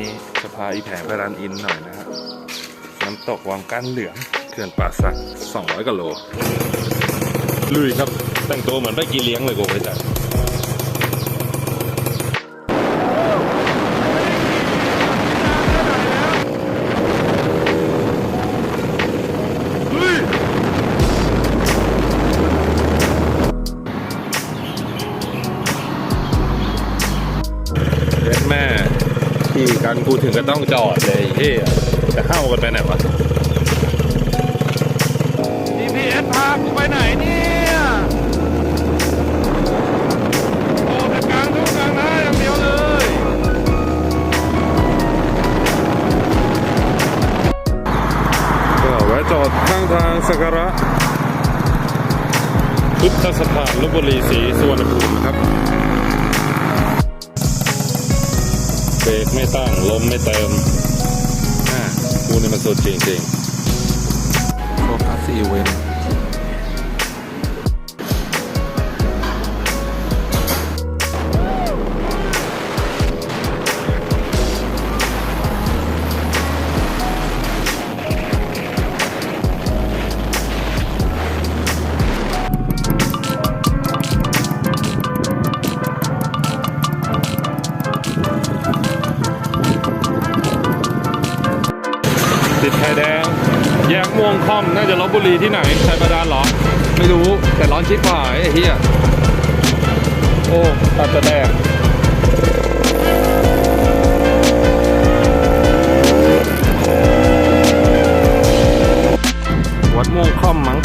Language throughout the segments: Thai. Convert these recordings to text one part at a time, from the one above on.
นี้จะพาอีแผงไปร้านอินหน่อยนะฮะน้ำตกวังก้านเหลืองเขื่อนป่าสัก 200กิโลลุยครับ แต่งตัวเหมือนไปกินเลี้ยงเลยกูไปจัด กันกูถึงก็ต้องจอดเลยเฮ้ยจะเข้ากันไปไหนวะ GPS พากูไปไหนเนี่ยโอ้แต่กลางทุ่งกลางนาอย่างเดียวเลย ก็แวะจอดข้างทางสักการะพุทธสถานลบบุรีศรีสุวรรณภูมิ ครับเบรกไม่ตั้งลมไม่เติมอ่ากูนี่มันสุดจริงๆโฟกัสอีเวนต์ ติดไฟแดง แยกม่วงค่อม น่าจะลบบุรีที่ไหนชัยบาดาลเหรอ ไม่รู้แต่ร้อนชิดกว่าไอ้เหี้ย โอ้ตัดจะแดงวัดม่วงค่อมมั้ง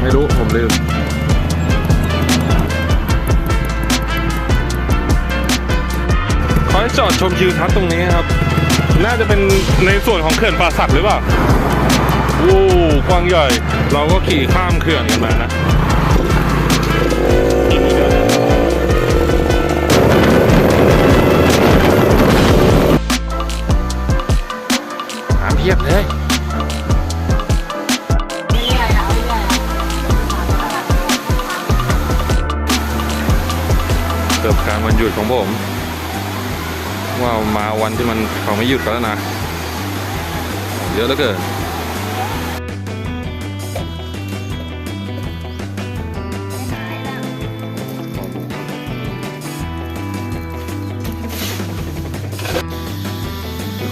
ไม่รู้ผมลืมขอให้จอดชมทิวทัศน์ตรงนี้ครับ น่าจะเป็นในส่วนของเขื่อนป่าสักหรือเปล่าโอ้กว้างใหญ่ เราก็ขี่ข้ามเขื่อนกันมานะหาเพียบเลยเติบการวันหยุดของผม ว่ามาวันที่มันเขาไม่หยุดกันแล้วนะ เยอะเหลือเกิน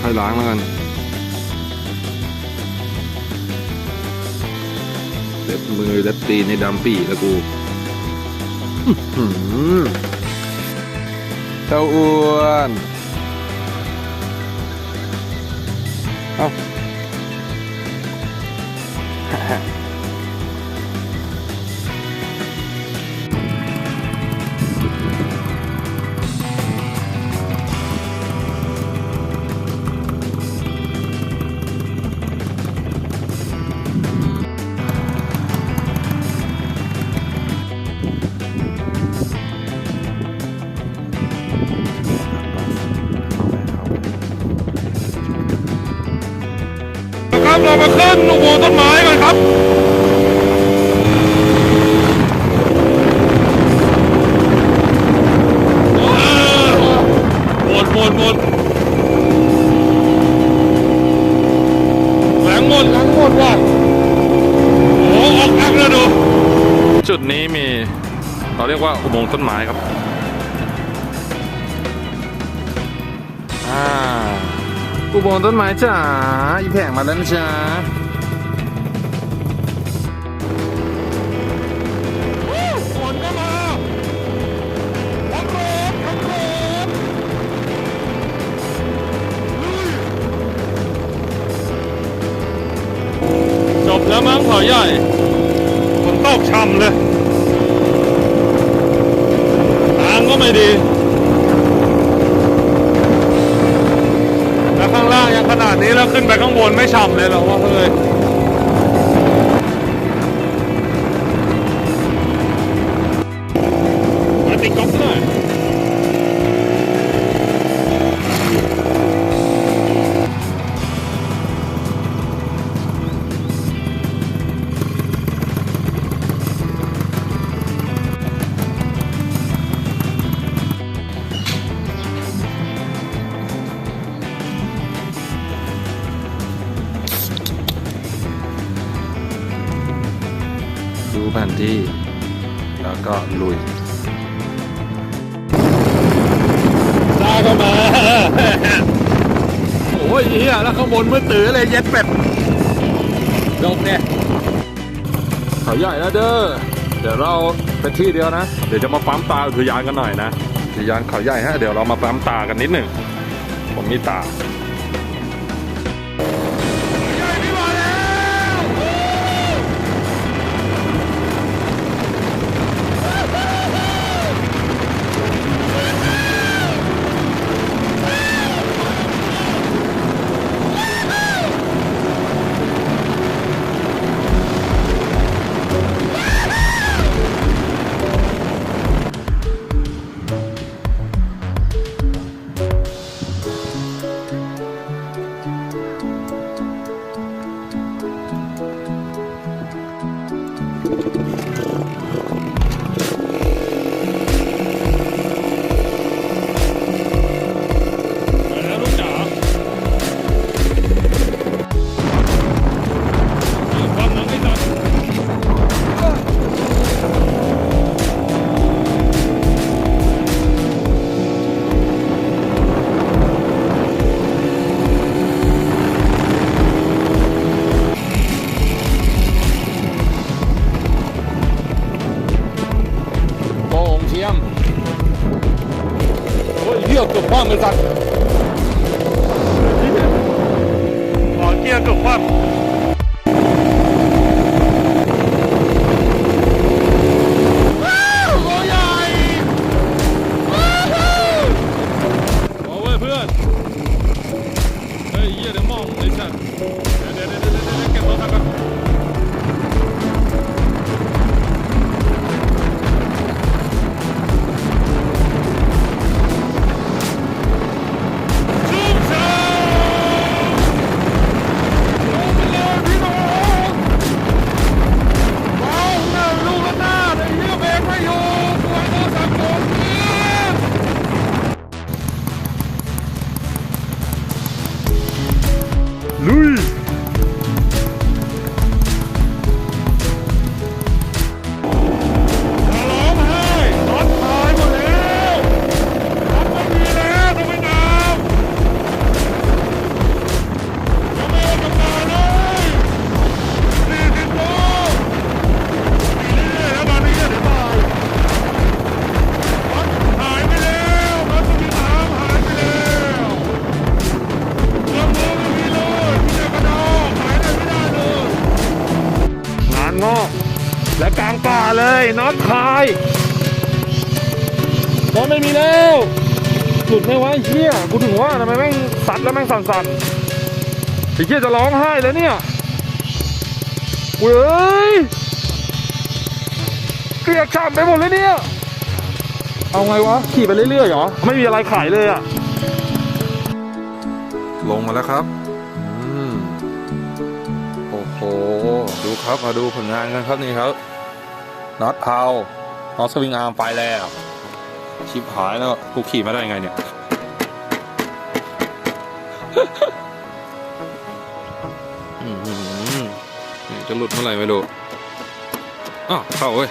ค่อยล้างแล้วกันเล็บมือเล็บตีในดำปี่ล้วกูเจ้าอ้วน เโมงค์ต้นไม้กันครับหมดหมดหมดแรงหมดแรงหมดว่ะโอ้ออกอักแล้วดู จุดนี้มี เราเรียกว่าอุโมงค์ต้นไม้ครับ อ่าอุโมงค์ต้นไม้จ๋าอีแผงมาแล้วนะจ๊ะ แล้วมั้งเขาใหญ่ฝนตกช่ำเลยทางก็ไม่ดีแล้วข้างล่างยังขนาดนี้แล้วขึ้นไปข้างบนไม่ฉ่ำเลยเหรอวะเฮ้ยมาติดก๊อกหน่อย แผนที่ แล้วก็ลุยตาก็มา โอ้ยเฮียแล้วข้างบนมืดตื้อเลยเย็ดเป็ดดมเนี่ยเขาใหญ่แล้วเด้อ เดี๋ยวเราเป็นที่เดียวนะ เดี๋ยวจะมาปั๊มตาอุทยานกันหน่อยนะอุทยานเขาใหญ่ฮะ เดี๋ยวเรามาปั๊มตากันนิดหนึ่ง ผมมีตา หี้ยเกือบค เลยน็อตคายรถไม่มีแล้วหลุดไม่ไหวะไอ้เชี่ยกูถึงว่าทำไมแม่งสัดแล้วแม่งสั่นๆไอ้เชี่ยจะร้องไห้แล้วเนี่ยเว้ยเกลียกฉ่ำไปหมดเลยเนี่ย เอาไงวะ ขี่ไปเรื่อยๆเหรอ ไม่มีอะไรขายเลยอะลงมาแล้วครับอืมโอ้โห ดูครับมาดูผลงานกันครับนี่ครับ น็อตเพาน็อตสวิงอาร์มไปแล้ว ชิบหายแล้วกูขี่มาได้ไงเนี่ยอือจะหลุดเมื่อไหร่ไม่รู้อ้าวเข้าเว้ย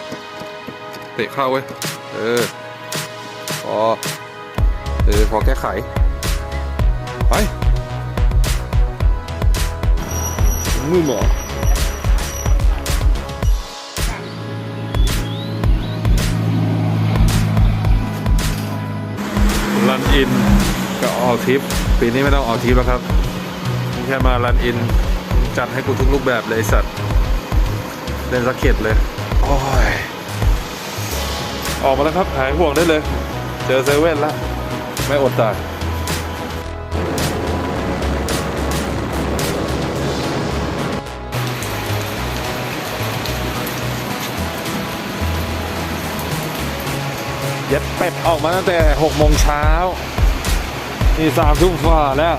เตะเข้าเว้ย เออ พอ เออ พอแก้ไข ไปมือหมอ รันอินก็ออกทริป ปีนี้ไม่ต้องออกทริปแล้วครับแค่มารันอิน จัดให้กูทุกรูปแบบเลยสัตว์เล่นสเก็ดเลย โอ้ย ออกมาแล้วครับ หายห่วงได้เลย เจอเซเว่นแล้ว ไม่อดตาย เย็ดเป็ดออกมาตั้งแต่หกโมงเช้านี่สามทุ่มกว่าแล้ว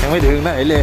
ยังไม่ถึงไหนเลย